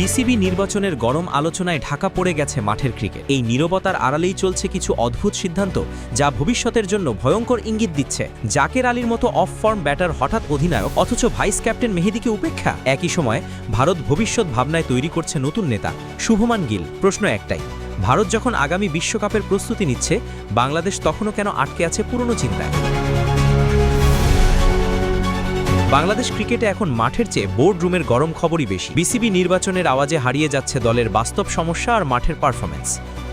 BCB নির্বাচনের গরম আলোচনায় ঢাকা পড়ে গেছে মাঠের ক্রিকেট। এই নীরবতার আড়ালেই চলছে কিছু অদ্ভুত সিদ্ধান্ত যা ভবিষ্যতের জন্য ভয়ঙ্কর ইঙ্গিত দিচ্ছে। জাকের আলীর মতো অফ ফর্ম ব্যাটার হঠাৎ অধিনায়ক, অথচ ভাইস ক্যাপ্টেন মেহেদিকে উপেক্ষা? একই সময় ভারত ভবিষ্যৎ ভাবনায় তৈরি করছে নতুন নেতা, শুভমান গিল। প্রশ্ন একটাই, ভারত যখন আগামী বিশ্বকাপের প্রস্তুতি নিচ্ছে, বাংলাদেশ তখনও কেন আটকে আছে পুরনো চিন্তায়? বাংলাদেশ ক্রিকেটে এখন মাঠের চেয়ে বোর্ড রুমের গরম খবরই বেশি। বিসিবি নির্বাচনের আওয়াজে হারিয়ে যাচ্ছে দলের বাস্তব সমস্যা আর মাঠের পারফরমেন্স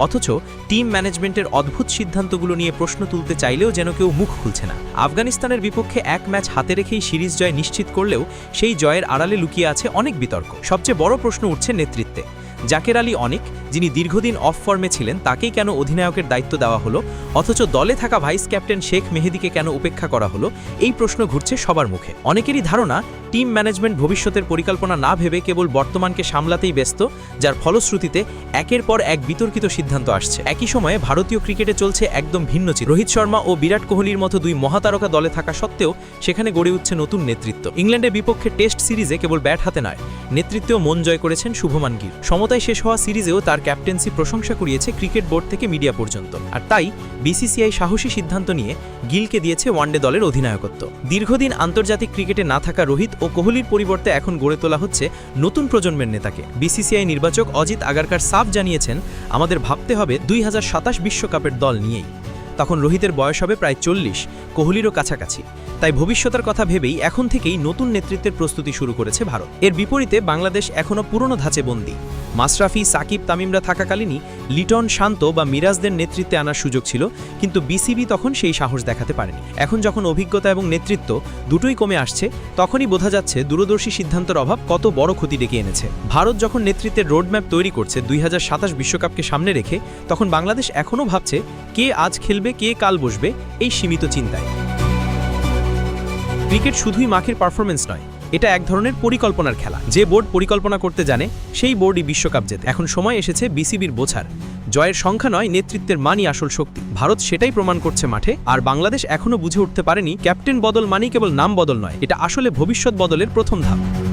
অথচ টিম ম্যানেজমেন্টের অদ্ভুত সিদ্ধান্তগুলো নিয়ে প্রশ্ন তুলতে চাইলেও যেন কেউ মুখ খুলছে না। আফগানিস্তানের বিপক্ষে এক ম্যাচ হাতে রেখেই সিরিজ জয় নিশ্চিত করলেও সেই জয়ের আড়ালে লুকিয়ে আছে অনেক বিতর্ক। সবচেয়ে বড় প্রশ্ন উঠছে নেতৃত্বে। জাকের আলী অনেক, যিনি দীর্ঘদিন অফ ফর্মে ছিলেন, তাকেই কেন অধিনায়কের দায়িত্ব দেওয়া হলো? অথচ দলে থাকা ভাইস ক্যাপ্টেন শেখ মেহেদিকে কেন উপেক্ষা করা হলো? এই প্রশ্ন ঘুরছে সবার মুখে। অনেকেরই ধারণা টিম ম্যানেজমেন্ট ভবিষ্যতের পরিকল্পনা না ভেবে কেবল বর্তমানকে সামলাতেই ব্যস্ত, যার ফলশ্রুতিতে একের পর এক বিতর্কিত সিদ্ধান্ত আসছে। একই সময়ে ভারতীয় ক্রিকেটে চলছে একদম ভিন্ন চিত্র। রোহিত শর্মা ও বিরাট কোহলির মতো দুই মহাতারকা দলে থাকা সত্ত্বেও সেখানে গড়ে উঠছে নতুন নেতৃত্ব। ইংল্যান্ডের বিপক্ষে টেস্ট সিরিজে কেবল ব্যাট হাতে নয়, নেতৃত্বেও মন জয় করেছেন শুভমান গির সমতায় শেষ হওয়া সিরিজেও তার ক্যাপ্টেন্সি প্রশংসা কুড়িয়েছে ক্রিকেট বোর্ড থেকে মিডিয়া পর্যন্ত। আর তাই, বিসিসিআই সাহসী সিদ্ধান্ত নিয়ে গিলকে দিয়েছে ওয়ানডে দলের অধিনায়কত্ব। দীর্ঘদিন আন্তর্জাতিক ক্রিকেটে না থাকা রোহিত ও কোহলির পরিবর্তে এখন গড়ে তোলা হচ্ছে নতুন প্রজন্মের নেতাকে। বিসিসিআই নির্বাচক অজিত আগারকার সাফ জানিয়েছেন, আমাদের ভাবতে হবে দুই বিশ্বকাপের দল নিয়েই। তখন রোহিতের বয়স হবে প্রায় চল্লিশ। কোহলিরও কাছাকাছি। তাই ভবিষ্যতের কথা ভেবেই এখন থেকেই নতুন নেতৃত্বের প্রস্তুতি শুরু করেছে ভারত। এর বিপরীতে বাংলাদেশ এখনও পুরনো ধাঁচে বন্দী। মাশরাফি, সাকিব, তামিমরা থাকাকালীনই লিটন শান্ত বা মিরাজদের নেতৃত্বে আনার সুযোগ ছিল, কিন্তু বিসিবি তখন সেই সাহস দেখাতে পারেনি। এখন যখন অভিজ্ঞতা এবং নেতৃত্ব দুটোই কমে আসছে, তখনই বোঝা যাচ্ছে দূরদর্শী সিদ্ধান্তের অভাব কত বড় ক্ষতি ডেকে এনেছে। ভারত যখন নেতৃত্বের রোডম্যাপ তৈরি করছে দুই বিশ্বকাপকে সামনে রেখে, তখন বাংলাদেশ এখনও ভাবছে কে আজ খেলবে, কে কাল বসবে, এই সীমিত চিন্তায়। ক্রিকেট শুধুই মাখের পারফরমেন্স নয় এটা এক ধরনের পরিকল্পনার খেলা। যে বোর্ড পরিকল্পনা করতে জানে, সেই বোর্ডই বিশ্বকাপ জেতে। এখন সময় এসেছে বিসিবির বোঝার। জয়ের সংখ্যা নয়, নেতৃত্বের মানই আসল শক্তি। ভারত সেটাই প্রমাণ করছে মাঠে, আর বাংলাদেশ এখনও বুঝে উঠতে পারেনি, ক্যাপ্টেন বদল মানেই কেবল নাম বদল নয়, এটা আসলে ভবিষ্যৎ বদলের প্রথম ধাপ।